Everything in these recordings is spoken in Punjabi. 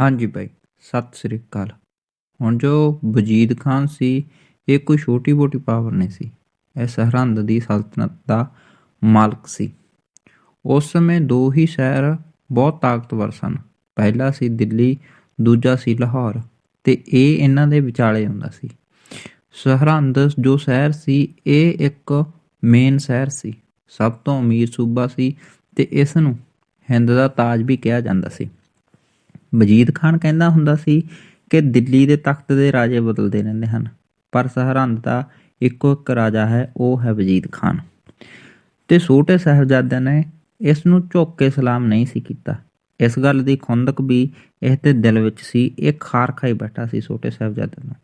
ਹਾਂਜੀ ਬਾਈ ਸਤਿ ਸ੍ਰੀ ਅਕਾਲ। ਹੁਣ ਜੋ ਵਜੀਦ ਖਾਨ ਸੀ, ਇਹ ਕੋਈ ਛੋਟੀ ਮੋਟੀ ਪਾਵਰ ਨਹੀਂ ਸੀ। ਇਹ ਸਰਹੰਦ ਦੀ ਸਲਤਨਤ ਦਾ ਮਾਲਕ ਸੀ। ਉਸ ਸਮੇਂ ਦੋ ਹੀ ਸ਼ਹਿਰ ਬਹੁਤ ਤਾਕਤਵਰ ਸਨ। ਪਹਿਲਾ ਸੀ ਦਿੱਲੀ, ਦੂਜਾ ਸੀ ਲਾਹੌਰ ਤੇ ਇਹ ਇਹਨਾਂ ਦੇ ਵਿਚਾਲੇ ਹੁੰਦਾ ਸੀ। ਸਰਹੰਦ ਜੋ ਸ਼ਹਿਰ ਸੀ, ਇਹ ਇੱਕ ਮੇਨ ਸ਼ਹਿਰ ਸੀ। ਸਭ ਤੋਂ ਅਮੀਰ ਸੂਬਾ ਸੀ ਤੇ ਇਸ ਨੂੰ ਹਿੰਦ ਦਾ ਤਾਜ ਵੀ ਕਿਹਾ ਜਾਂਦਾ ਸੀ। ਵਜੀਦ ਖਾਨ ਕਹਿੰਦਾ ਹੁੰਦਾ ਸੀ ਕਿ ਦਿੱਲੀ ਦੇ ਤਖਤ ਦੇ ਰਾਜੇ ਬਦਲਦੇ ਰਹਿੰਦੇ ਹਨ, ਪਰ ਸਰਹੰਦ ਦਾ ਇੱਕੋ ਇੱਕ ਰਾਜਾ ਹੈ, ਉਹ ਹੈ ਵਜੀਦ ਖਾਨ। ਤੇ ਛੋਟੇ ਸਾਹਿਬਜ਼ਾਦਿਆਂ ਨੇ ਇਸ ਨੂੰ ਝੁੱਕ ਕੇ ਸਲਾਮ ਨਹੀਂ ਸੀ ਕੀਤਾ। ਇਸ ਗੱਲ ਦੀ ਖੁੰਦਕ ਵੀ ਇਸ ਦੇ ਦਿਲ ਵਿੱਚ ਸੀ, ਇਹ ਖਾਰ ਖਾਈ ਬੈਠਾ ਸੀ ਛੋਟੇ ਸਾਹਿਬਜ਼ਾਦਿਆਂ ਨੂੰ।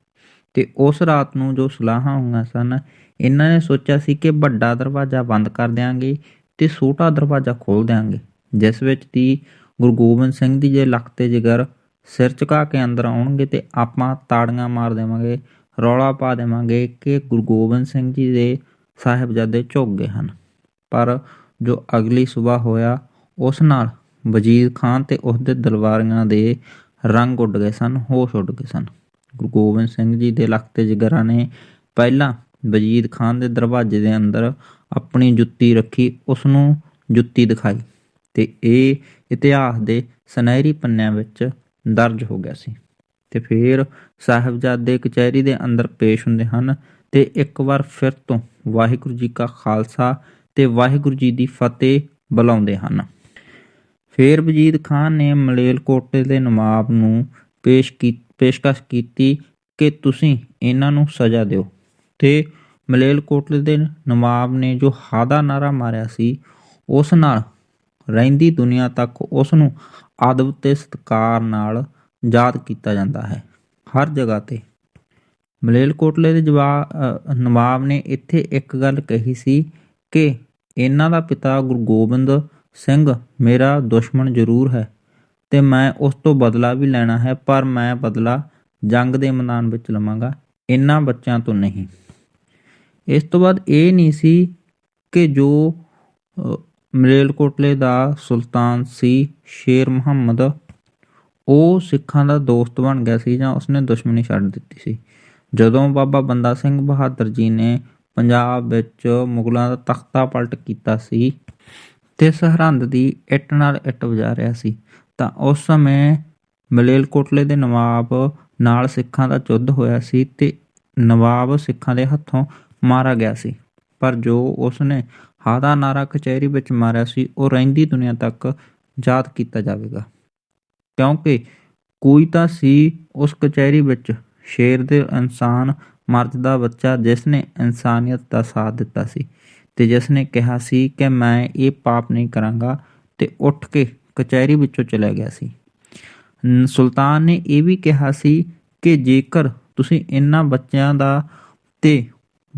ਤੇ ਉਸ ਰਾਤ ਨੂੰ ਜੋ ਸਲਾਹਾਂ ਹੋਈਆਂ ਸਨ, ਇਹਨਾਂ ਨੇ ਸੋਚਿਆ ਸੀ ਕਿ ਵੱਡਾ ਦਰਵਾਜ਼ਾ ਬੰਦ ਕਰ ਦਿਆਂਗੇ ਤੇ ਛੋਟਾ ਦਰਵਾਜ਼ਾ ਖੋਲ ਦਿਆਂਗੇ, ਜਿਸ ਵਿੱਚ ਦੀ ਗੁਰੂ ਗੋਬਿੰਦ ਸਿੰਘ ਦੀ ਜੇ ਲੱਖ ਤੇ ਜਿਗਰ ਸਿਰ ਝੁਕਾ ਕੇ ਅੰਦਰ ਆਉਣਗੇ ਤੇ ਆਪਾਂ ਤਾੜੀਆਂ ਮਾਰ ਦੇਵਾਂਗੇ, ਰੌਲਾ ਪਾ ਦੇਵਾਂਗੇ ਕਿ ਗੁਰੂ ਗੋਬਿੰਦ ਸਿੰਘ ਜੀ ਦੇ ਸਾਹਿਬਜ਼ਾਦੇ ਝੁੱਕ ਗਏ ਹਨ। ਪਰ ਜੋ ਅਗਲੀ ਸਵੇਰ ਹੋਇਆ, ਉਸ ਨਾਲ ਵਜੀਦ ਖਾਨ ਤੇ ਉਸ ਦੇ ਦਲਵਾਰੀਆਂ ਦੇ ਰੰਗ ਉੱਡ ਗਏ ਸਨ, ਹੋਸ਼ ਉੱਡ ਗਏ ਸਨ। ਗੁਰੂ ਗੋਬਿੰਦ ਸਿੰਘ ਜੀ ਦੇ ਲੱਖ ਤੇ ਜਿਗਰਾਂ ਨੇ ਪਹਿਲਾਂ ਵਜੀਦ ਖਾਨ ਦੇ ਦਰਵਾਜ਼ੇ ਦੇ ਅੰਦਰ ਆਪਣੀ ਜੁੱਤੀ ਰੱਖੀ ਉਸ ਨੂੰ ਜੁੱਤੀ ਦਿਖਾਈ ਤੇ ਇਹ ਇਤਿਹਾਸ ਦੇ ਸੁਨਹਿਰੀ ਪੰਨਿਆਂ ਵਿੱਚ ਦਰਜ ਹੋ ਗਿਆ ਸੀ। ਤੇ ਫਿਰ ਸਾਹਿਬਜ਼ਾਦੇ ਕਚਹਿਰੀ ਦੇ ਅੰਦਰ ਪੇਸ਼ ਹੁੰਦੇ ਹਨ ਤੇ ਇੱਕ ਵਾਰ ਫਿਰ ਤੋਂ ਵਾਹਿਗੁਰੂ ਜੀ ਕਾ ਖਾਲਸਾ ਤੇ ਵਾਹਿਗੁਰੂ ਜੀ ਦੀ ਫਤਿਹ ਬੁਲਾਉਂਦੇ ਹਨ। ਫਿਰ ਵਜੀਦ ਖਾਨ ਨੇ ਮਲੇਲਕੋਟੇ ਦੇ ਨਵਾਬ ਨੂੰ ਪੇਸ਼ ਕੀ, ਪੇਸ਼ਕਸ਼ ਕੀਤੀ ਕਿ ਤੁਸੀਂ ਇਹਨਾਂ ਨੂੰ ਸਜ਼ਾ ਦਿਓ। ਤੇ ਮਲੇਲਕੋਟਲੇ ਦੇ ਨਵਾਬ ਨੇ ਜੋ ਹਾਦਾ ਨਾਰਾ ਮਾਰਿਆ ਸੀ, ਉਸ ਨਾਲ ਰਹਿੰਦੀ ਦੁਨੀਆ ਤੱਕ ਉਸ ਨੂੰ ਅਦਬ ਤੇ ਸਤਿਕਾਰ ਨਾਲ ਯਾਦ ਕੀਤਾ ਜਾਂਦਾ ਹੈ। ਹਰ ਜਗ੍ਹਾ ਤੇ ਮਲੇਲਕੋਟਲੇ ਦੇ ਜਵਾ ਨਵਾਬ ਨੇ ਇੱਥੇ ਇੱਕ ਗੱਲ ਕਹੀ ਸੀ ਕਿ ਇਹਨਾਂ ਦਾ ਪਿਤਾ ਗੁਰੂ ਗੋਬਿੰਦ ਸਿੰਘ, ਮੇਰਾ ਦੁਸ਼ਮਣ ਜ਼ਰੂਰ ਹੈ ਤੇ ਮੈਂ ਉਸ ਤੋਂ ਬਦਲਾ ਵੀ ਲੈਣਾ ਹੈ, ਪਰ ਮੈਂ ਬਦਲਾ ਜੰਗ ਦੇ ਮੈਦਾਨ ਵਿੱਚ ਲਵਾਂਗਾ, ਇਹਨਾਂ ਬੱਚਿਆਂ ਤੋਂ ਨਹੀਂ। ਇਸ ਤੋਂ ਬਾਅਦ ਇਹ ਨਹੀਂ ਸੀ ਕਿ ਜੋ ਮਲੇਲਕੋਟਲੇ ਦਾ ਸੁਲਤਾਨ ਸੀ ਸ਼ੇਰ ਮੁਹੰਮਦ। ਉਹ ਸਿੱਖਾਂ ਦਾ ਦੋਸਤ ਬਣ ਗਿਆ ਸੀ ਜਾਂ ਉਸਨੇ ਦੁਸ਼ਮਣੀ ਛੱਡ ਦਿੱਤੀ ਸੀ। ਜਦੋਂ ਬਾਬਾ ਬੰਦਾ ਸਿੰਘ ਬਹਾਦਰ ਜੀ ਨੇ ਪੰਜਾਬ ਵਿੱਚ ਮੁਗਲਾਂ ਦਾ ਤਖਤਾ ਪਲਟ ਕੀਤਾ ਸੀ ਤੇ ਸਰਹੰਦ ਦੀ ਇੱਟ ਨਾਲ ਇੱਟ ਵਜਾ ਰਿਹਾ ਸੀ, ਤਾਂ ਉਸ ਸਮੇਂ ਮਲੇਲਕੋਟਲੇ ਦੇ ਨਵਾਬ ਨਾਲ ਸਿੱਖਾਂ ਦਾ ਯੁੱਧ ਹੋਇਆ ਸੀ ਤੇ ਨਵਾਬ ਸਿੱਖਾਂ ਦੇ ਹੱਥੋਂ ਮਾਰਾ ਗਿਆ ਸੀ। ਪਰ ਜੋ ਉਸਨੇ ਹਾਦਾ ਨਾਰਾ ਕਚਹਿਰੀ ਵਿੱਚ ਮਾਰਿਆ ਸੀ, ਉਹ ਰਹਿੰਦੀ ਦੁਨੀਆ ਤੱਕ ਯਾਦ ਕੀਤਾ ਜਾਵੇਗਾ। ਕਿਉਂਕਿ ਕੋਈ ਤਾਂ ਸੀ ਉਸ ਕਚਹਿਰੀ ਵਿੱਚ ਸ਼ੇਰ ਦੇ ਇਨਸਾਨ ਮਰਦ ਦਾ ਬੱਚਾ ਜਿਸ ਨੇ ਇਨਸਾਨੀਅਤ ਦਾ ਸਾਥ ਦਿੱਤਾ ਸੀ ਤੇ ਜਿਸ ਨੇ ਕਿਹਾ ਸੀ ਕਿ ਮੈਂ ਇਹ ਪਾਪ ਨਹੀਂ ਕਰਾਂਗਾ ਤੇ ਉੱਠ ਕੇ ਕਚਹਿਰੀ ਵਿੱਚੋਂ ਚਲਾ ਗਿਆ ਸੀ। ਸੁਲਤਾਨ ਨੇ ਇਹ ਵੀ ਕਿਹਾ ਸੀ ਕਿ ਜੇਕਰ ਤੁਸੀਂ ਇਹਨਾਂ ਬੱਚਿਆਂ ਦਾ ਤੇ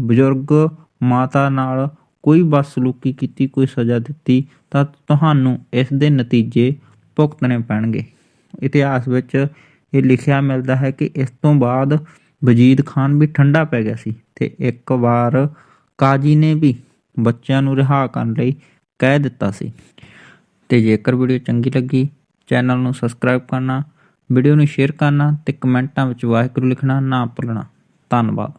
ਬਜ਼ੁਰਗ ਮਾਤਾ ਨਾਲ ਕੋਈ ਬਦਸਲੂਕੀ ਕੀਤੀ, ਕੋਈ ਸਜ਼ਾ ਦਿੱਤੀ, ਤਾਂ ਤੁਹਾਨੂੰ ਇਸ ਦੇ ਨਤੀਜੇ ਭੁਗਤਣੇ ਪੈਣਗੇ। ਇਤਿਹਾਸ ਵਿੱਚ ਇਹ ਲਿਖਿਆ ਮਿਲਦਾ ਹੈ ਕਿ ਇਸ ਤੋਂ ਬਾਅਦ ਵਜੀਦ ਖਾਨ ਵੀ ਠੰਡਾ ਪੈ ਗਿਆ ਸੀ ਤੇ ਇੱਕ ਵਾਰ ਕਾਜੀ ਨੇ ਵੀ ਬੱਚਿਆਂ ਨੂੰ ਰਿਹਾ ਕਰਨ ਲਈ ਕਹਿ ਦਿੱਤਾ ਸੀ। ਤੇ ਜੇਕਰ ਵੀਡੀਓ ਚੰਗੀ ਲੱਗੀ, ਚੈਨਲ ਨੂੰ ਸਬਸਕ੍ਰਾਈਬ ਕਰਨਾ, ਵੀਡੀਓ ਨੂੰ ਸ਼ੇਅਰ ਕਰਨਾ ਤੇ ਕਮੈਂਟਾਂ ਵਿੱਚ ਵਾਹਿਗੁਰੂ ਲਿਖਣਾ ਨਾ ਭੁੱਲਣਾ। ਧੰਨਵਾਦ।